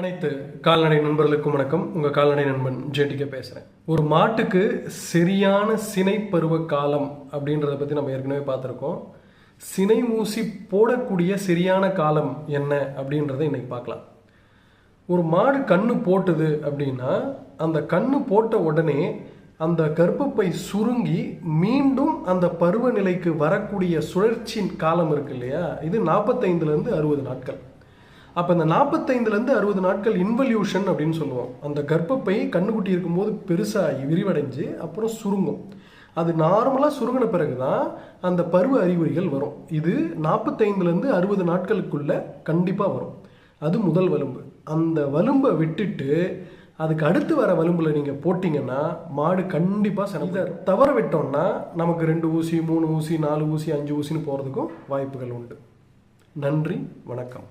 அனைத்து கால்நடை நண்பர்களுக்கும் வணக்கம். உங்கள் கால்நடை நண்பன் ஜேடிகே பேசுகிறேன் ஒரு மாட்டுக்கு சரியான சினை பருவ காலம் அப்படின்றத பற்றி நம்ம ஏற்கனவே பார்த்துருக்கோம். சினை ஊசி போடக்கூடிய சரியான காலம் என்ன அப்படின்றத இன்னைக்கு பார்க்கலாம். ஒரு மாடு கண்ணு போட்டுது அப்படின்னா அந்த கண்ணு போட்ட உடனே அந்த கர்ப்பப்பை சுருங்கி மீண்டும் அந்த பருவநிலைக்கு வரக்கூடிய சுழற்சி காலம் இருக்கு இல்லையா? இது நாற்பத்தைந்துலேருந்து அறுபது நாட்கள். அப்போ இந்த நாற்பத்தைந்துலேருந்து அறுபது நாட்கள் இன்வல்யூஷன் அப்படின்னு சொல்லுவோம். அந்த கர்ப்பப்பை கண்ணுக்குட்டி இருக்கும்போது பெருசாகி விரிவடைஞ்சு அப்புறம் சுருங்கும். அது நார்மலாக சுருங்கின பிறகு தான் அந்த பருவ அறிகுறிகள் வரும். இது நாற்பத்தைந்துலேருந்து அறுபது நாட்களுக்குள்ள கண்டிப்பாக வரும். அது முதல் வலும்பு. அந்த வலும்பை விட்டுட்டு அதுக்கு அடுத்து வர வலும்பில் நீங்கள் போட்டிங்கன்னா மாடு கண்டிப்பாக சனத்தை தவற விட்டோம்னா நமக்கு ரெண்டு ஊசி மூணு ஊசி நாலு ஊசி அஞ்சு ஊசின்னு போகிறதுக்கும் வாய்ப்புகள் உண்டு. நன்றி வணக்கம்.